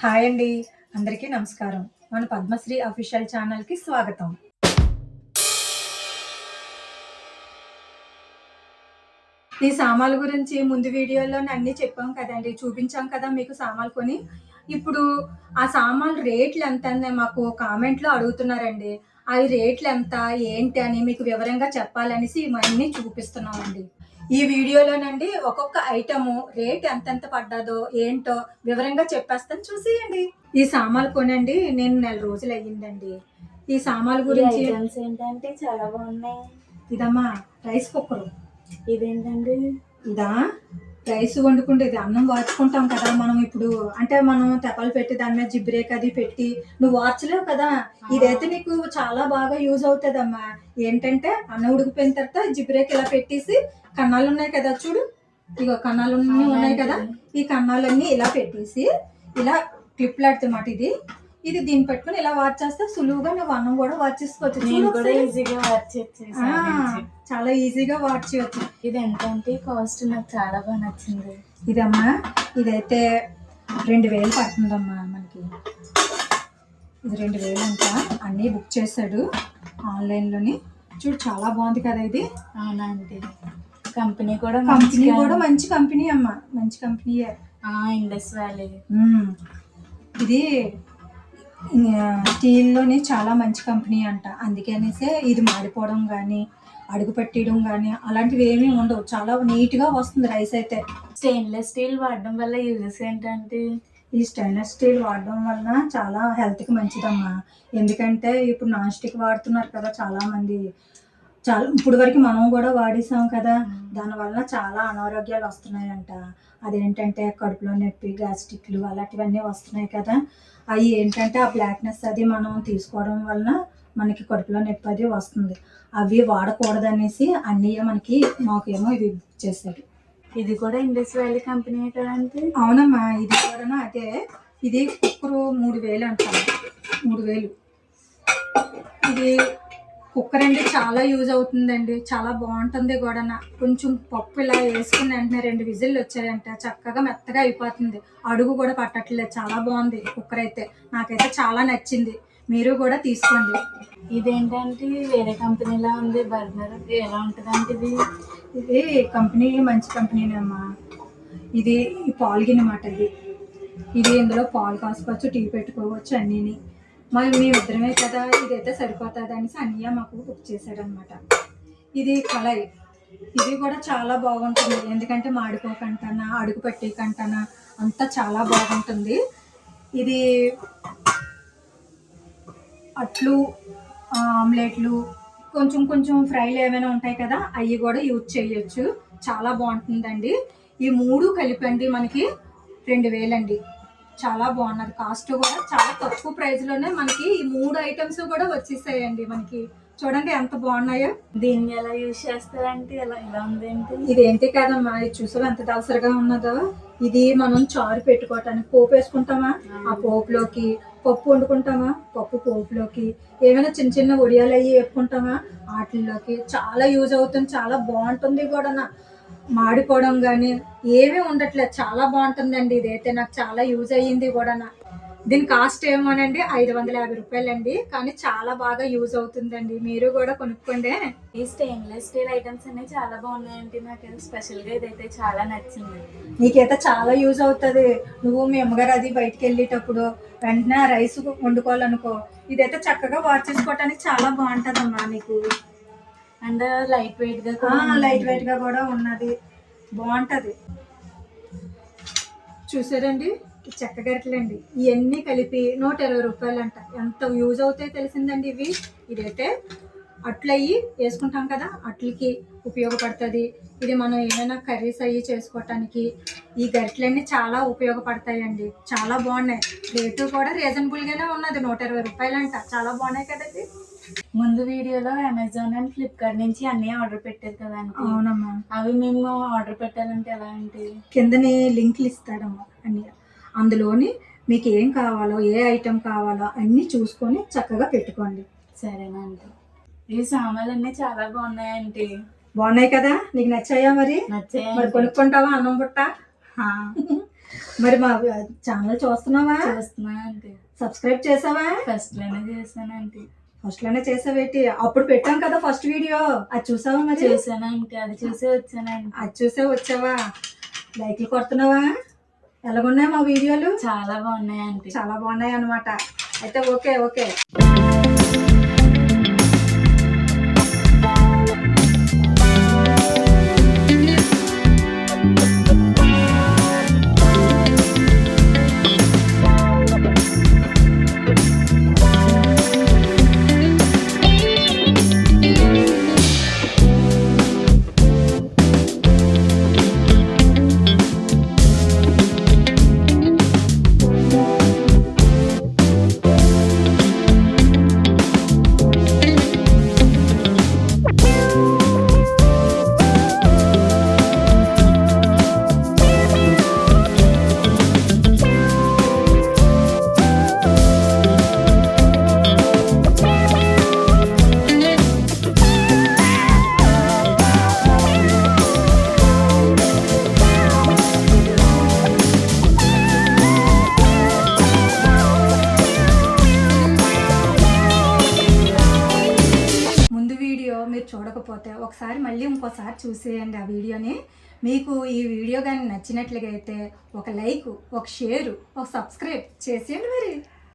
Hi అండి. అందరికీ నమస్కారం. మన పద్మశ్రీ అఫీషియల్ ఛానల్కి స్వాగతం. ఈ సామాన్ల గురించి ముందు వీడియోలో అన్నీ చెప్పాం కదండి. చూపించాం కదా మీకు సామాన్లు కొని. ఇప్పుడు ఆ సామాన్లు రేట్లు ఎంత మాకు కామెంట్లో అడుగుతున్నారండి. అవి రేట్లు ఎంత ఏంటి అని మీకు వివరంగా చెప్పాలనేసి ఇవన్నీ చూపిస్తున్నామండి. ఈ వీడియోలోనండి ఒక్కొక్క ఐటము రేట్ ఎంతెంత పడ్డదో ఏంటో వివరంగా చెప్పేస్తాను చూసేయండి. ఈ సామాన్లు కొనండి నేను నెల రోజులు అయ్యిందండి. ఈ సామాన్ల గురించి ఏంటంటే చాలా బాగున్నాయి. ఇదమ్మా రైస్ కుక్కరు. ఇదేంటండి? ఇదా? రైస్ వండుకుంటేది అన్నం వార్చుకుంటాం కదా మనం ఇప్పుడు. అంటే మనం తెప్పలు పెట్టి దాని మీద జిబ్రేక్ అది పెట్టి నువ్వు వార్చలేవు కదా. ఇదైతే నీకు చాలా బాగా యూజ్ అవుతుందమ్మా. ఏంటంటే అన్నం ఉడికిపోయిన తర్వాత జిబ్రేక్ ఇలా పెట్టేసి కన్నాలు ఉన్నాయి కదా చూడు. ఇగో కన్నాలు ఉన్నాయి కదా. ఈ కన్నాలన్నీ ఇలా పెట్టేసి ఇలా క్లిప్లాడుతున్నమాట ఇది. ఇది దీన్ని పెట్టుకుని ఇలా వాచ్ చేస్తే సులువుగా నువ్వు అన్నం కూడా వాచ్ చేసుకోవచ్చు. చాలా ఈజీగా వాచ్ చేయొచ్చు. ఇది ఎంత అంటే కాస్ట్ నాకు చాలా బాగా నచ్చింది. ఇదమ్మా ఇదైతే రెండు వేలు పడుతుందమ్మా మనకి. ఇది రెండు వేలు అంట. అన్నీ బుక్ చేశాడు ఆన్లైన్లోని. చూడు చాలా బాగుంది కదా ఇది. అవునా అండి. కంపెనీ కూడా కంపెనీ కూడా మంచి కంపెనీ అమ్మా. మంచి కంపెనీయే. Indus Valley. ఇది స్టీల్లోని చాలా మంచి కంపెనీ అంట. అందుకనేసే ఇది మాడిపోవడం కానీ అడుగు పెట్టడం కానీ అలాంటివి ఏమీ ఉండవు. చాలా నీట్గా వస్తుంది రైస్ అయితే. స్టెయిన్లెస్ స్టీల్ వాడడం వల్ల యూజెస్ ఏంటంటే? ఈ స్టెయిన్లెస్ స్టీల్ వాడడం వలన చాలా హెల్త్కి మంచిదమ్మా. ఎందుకంటే ఇప్పుడు నాన్ స్టిక్ వాడుతున్నారు కదా చాలా మంది చాలా ఇప్పుడు వరకు మనం కూడా వాడేసాం కదా. దానివల్ల చాలా అనారోగ్యాలు వస్తున్నాయంట. అదేంటంటే కడుపులో నొప్పి గ్యాస్ట్రిక్లు అలాంటివన్నీ వస్తున్నాయి కదా. అవి ఏంటంటే ఆ బ్లాక్నెస్ అది మనం తీసుకోవడం వలన మనకి కడుపులో నొప్పి అది వస్తుంది. అవి వాడకూడదనేసి అన్నయ్య మనకి మాకేమో ఇవి చేశాడు. ఇది కూడా ఇండస్ వ్యాలీ కంపెనీ కదండి అవునమ్మా ఇది కూడా అదే ఇది కుక్కరు మూడు వేలు అంటారు మూడు వేలు. ఇది కుక్కర్ అంటే చాలా యూజ్ అవుతుందండి. చాలా బాగుంటుంది కూడా కొంచెం పప్పు ఇలా వేసుకుని వెంటనే రెండు విజిల్లు వచ్చాయంట. చక్కగా మెత్తగా అయిపోతుంది. అడుగు కూడా పట్టట్లేదు. చాలా బాగుంది కుక్కర్ అయితే నాకైతే చాలా నచ్చింది. మీరు కూడా తీసుకోండి. ఇదేంటంటే వేరే కంపెనీలా ఉంది. బర్నర్ ఎలా ఉంటుందంటే ఇది. ఇది కంపెనీ మంచి కంపెనీనేమ్మా. ఇది ఈ పాలు గిన్నెమాట ఇది. ఇది ఇందులో పాలు కాసుకోవచ్చు టీ పెట్టుకోవచ్చు అన్నీని. మరి మేము ఇద్దరమే కదా ఇదైతే సరిపోతుంది అనేసి అన్నయ్య మాకు బుక్ చేశాడనమాట ఇది కళాయి ఇది. కూడా చాలా బాగుంటుంది. ఎందుకంటే మాడిపోకంటనా అడుగు పెట్టేకంటనా అంతా చాలా బాగుంటుంది. ఇది అట్లు ఆమ్లెట్లు కొంచెం కొంచెం ఫ్రైలు ఏమైనా ఉంటాయి కదా అవి కూడా యూజ్ చేయొచ్చు. చాలా బాగుంటుందండి. ఈ మూడు కలిపండి మనకి రెండు వేలండి. చాలా బాగున్నది. కాస్ట్ కూడా చాలా తక్కువ ప్రైస్లోనే మనకి ఈ మూడు ఐటమ్స్ కూడా వచ్చేసాయండి మనకి. చూడండి ఎంత బాగున్నాయో. దీన్ని ఎలా యూజ్ చేస్తారంటే ఎలా ఇలా ఉందేంటి? ఇదేంటి కాదమ్మా? ఇది చూసావు ఎంత దలసరిగా ఉన్నదో? ఇది మనం చారు పెట్టుకోవటానికి పోపు వేసుకుంటామా? ఆ పోపులోకి పప్పు వండుకుంటామా? పప్పు పోపులోకి. ఏమైనా చిన్న చిన్న ఉడియాలు అయ్యి వేపుకుంటామా? వాటిల్లోకి. చాలా యూజ్ అవుతుంది చాలా బాగుంటుంది కూడా మాడిపోవడం కానీ ఏమీ ఉండట్లేదు. చాలా బాగుంటుందండి ఇదైతే. నాకు చాలా యూజ్ అయ్యింది కూడా దీని కాస్ట్ ఏమోనండి ఐదు వందల యాభై రూపాయలండి. కానీ చాలా బాగా యూజ్ అవుతుందండి. మీరు కూడా కొనుక్కోండి. ఈ స్టెయిన్లెస్ స్టీల్ ఐటమ్స్ అన్ని చాలా బాగున్నాయండి నాకు. స్పెషల్గా ఇదైతే చాలా నచ్చింది. నీకైతే చాలా యూజ్ అవుతుంది. నువ్వు మీ అమ్మగారు అది బయటికి వెళ్ళేటప్పుడు వెంటనే రైస్ వండుకోవాలనుకో. ఇదైతే చక్కగా వాష్ చేసుకోవటానికి చాలా బాగుంటుందమ్మా నీకు. అండ్ లైట్ వెయిట్గా లైట్ వెయిట్గా కూడా ఉన్నది. బాగుంటది. చూసారండి? చెక్క గరిటలండి ఇవన్నీ కలిపి నూట ఇరవై రూపాయలు అంట ఎంత యూజ్ అవుతాయో తెలిసిందండి ఇవి. ఇదైతే అట్లు అయ్యి వేసుకుంటాం కదా అట్లకి ఉపయోగపడుతుంది. ఇది మనం ఏమైనా కర్రీస్ అయ్యి చేసుకోవటానికి ఈ గరిటలన్నీ చాలా ఉపయోగపడతాయండి. చాలా బాగున్నాయి. రేటు కూడా రీజనబుల్గానే ఉన్నది. నూట ఇరవై రూపాయలు అంట చాలా బాగున్నాయి కదండి. ముందు వీడియోలో అమెజాన్ అండ్ ఫ్లిప్కార్ట్ నుంచి అన్ని ఆర్డర్ పెట్టారు కదండి అవునమ్మా. అవి మేము ఆర్డర్ పెట్టాలంటే ఎలా ఏంటి కిందనే లింక్లు ఇస్తాడమ్మా అన్ని అందులోని మీకు ఏం కావాలో ఏ ఐటెం కావాలో అన్నీ చూసుకొని చక్కగా పెట్టుకోండి. సరేనండి ఈ సామాన్లు అన్ని చాలా బాగున్నాయండి బాగున్నాయి కదా? నీకు నచ్చాయా మరి? మరి నచ్చాయండి కొనుక్కుంటావా అన్నం పుట్ట. మరి మా ఛానల్ చూస్తున్నావా? చూస్తున్నా ఆంటీ సబ్స్క్రైబ్ చేసావా? ఫస్ట్లోనే ఆంటీ ఫస్ట్లోనే చేసావేటి? అప్పుడు పెట్టాం కదా ఫస్ట్ వీడియో. అది చూసావా మరి? చేశాను ఆంటీ అది చూసే వచ్చానండి అది చూసే వచ్చావా? లైక్లు కొడుతున్నావా? ఎలాగున్నాయి మా వీడియోలు? చాలా బాగున్నాయి ఆంటీ చాలా బాగున్నాయి అన్నమాట అయితే ఓకే ఓకే. మీరు చూడకపోతే ఒకసారి మళ్ళీ ఇంకోసారి చూసేయండి ఆ వీడియోని. మీకు ఈ వీడియో కానీ నచ్చినట్లుగా అయితే ఒక లైక్ ఒక షేరు ఒక సబ్స్క్రైబ్ చేసేయండి మరి.